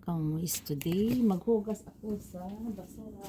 mga kamuis today. Maghugas ako sa basura.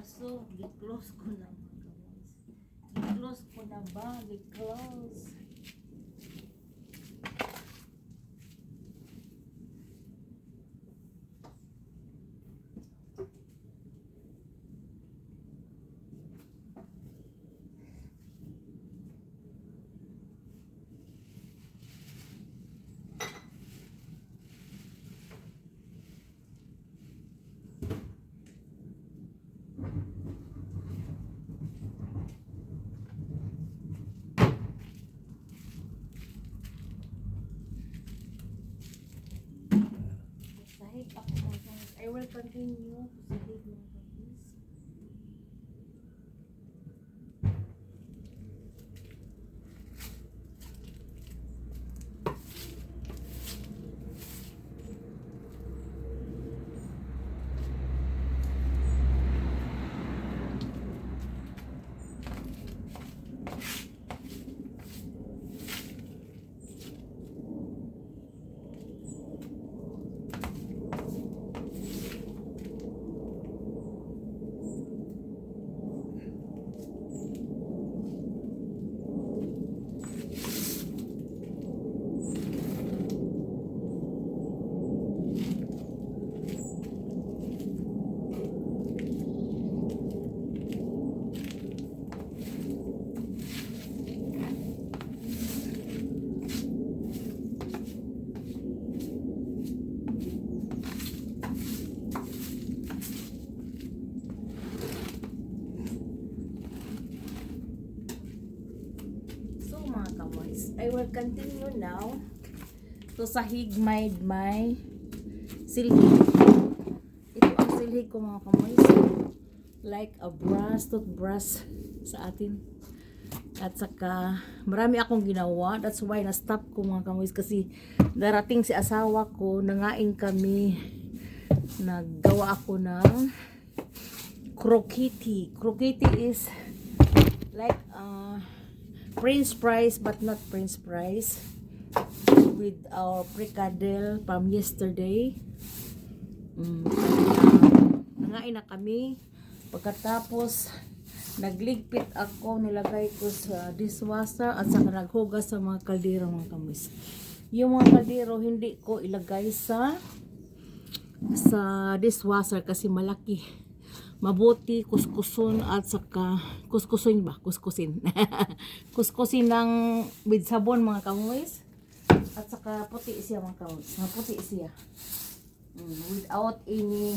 Kaso, gi-close ko na mga kamuis. Gi-close ko na ba? Gi-close. Will continue kamoys, I will continue now to sahig my my silhig. Ito ang silhig ko mga kamoys. Like a brush, toothbrush sa atin. At saka, marami akong ginawa. That's why na-stop ko mga kamoys kasi darating si asawa ko, nangain kami. Naggawa ako ng crocketti. Crocketti is like uh, Prince Price but not Prince Price with our fricadelle from yesterday. Mm, uh, nangain na kami. Pagkatapos, nagligpit ako, nilagay ko sa dishwasher at saka naghugas sa mga kaldero mga kamis. Yung mga kaldero hindi ko ilagay sa sa dishwasher kasi malaki. Mabuti kuskuson at saka kuskusin ba? Kuskusin. kuskusin ng with sabon mga kamuis. At saka puti siya mga kamuis. Puti siya. Mm, without any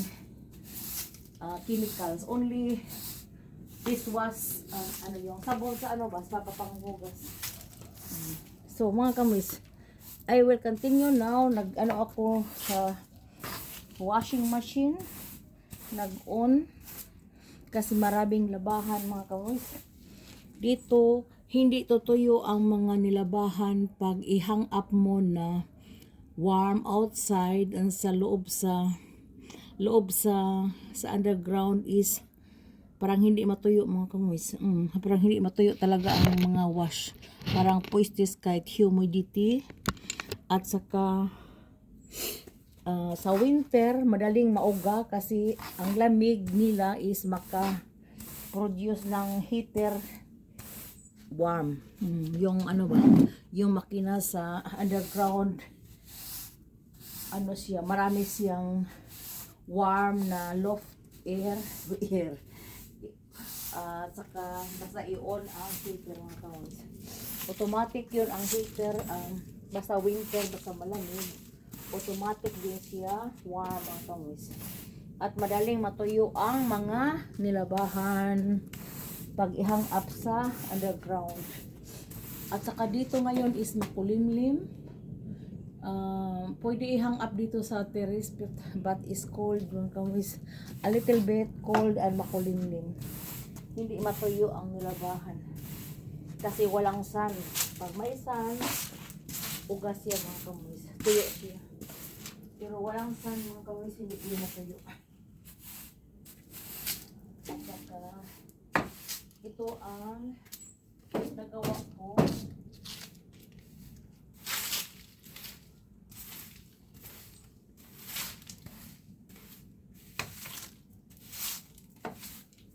uh, chemicals. Only this was uh, ano yung sabon sa ano ba? Sa papanghugas. Mm. So mga kamuis, I will continue now. Nag ano ako sa washing machine. Nag-on kasi maraming labahan mga kamoys. Dito, hindi tutuyo ang mga nilabahan pag ihang up mo na warm outside and sa loob sa loob sa sa underground is parang hindi matuyo mga kamoys. Mm, parang hindi matuyo talaga ang mga wash. Parang poistes kahit humidity at saka Ah, sa winter, madaling mauga kasi ang lamig nila is maka produce ng heater warm. Mm, yung ano ba, yung makina sa underground ano siya, marami siyang warm na loft air, air. At saka basta i-on ang heater mga kawas. Automatic yun ang heater, um, basta winter, basta malamig automatic din siya warm ang kamoys. At madaling matuyo ang mga nilabahan pag ihang up sa underground. At saka dito ngayon is makulimlim. Um, pwede ihang up dito sa terrace but, but is cold mga. A little bit cold and makulimlim. Hindi matuyo ang nilabahan. Kasi walang sun. Pag may sun, ugas siya mga kamoys. Tuyo siya. Pero walang sun mga kawis, hindi ko matuyo. Saka, ito ang nagawa ko.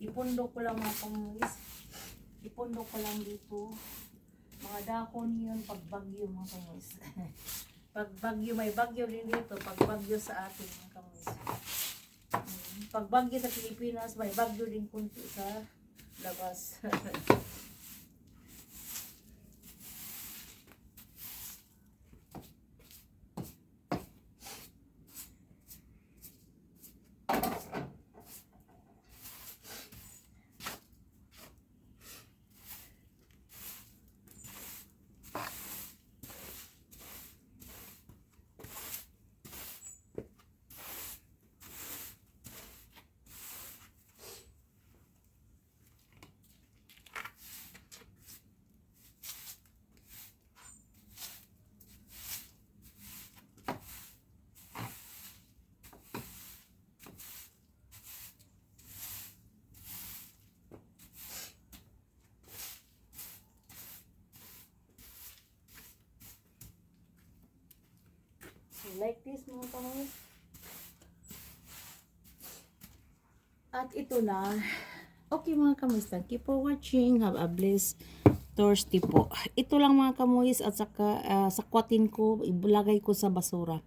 Ipundo ko lang mga kawis. Ipundo ko lang dito. Mga dakon yun pag bagyo mga kawis. pag bagyo, may bagyo din dito, pag bagyo sa atin mga kamis. Mm, Pag bagyo sa Pilipinas, may bagyo din kunti sa labas. like this mga kamis. At ito na. Okay mga kamis, thank you for watching. Have a blessed Thursday po. Ito lang mga kamuis at saka uh, sakwatin ko, ibulagay ko sa basura.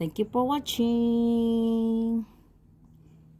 Thank you for watching.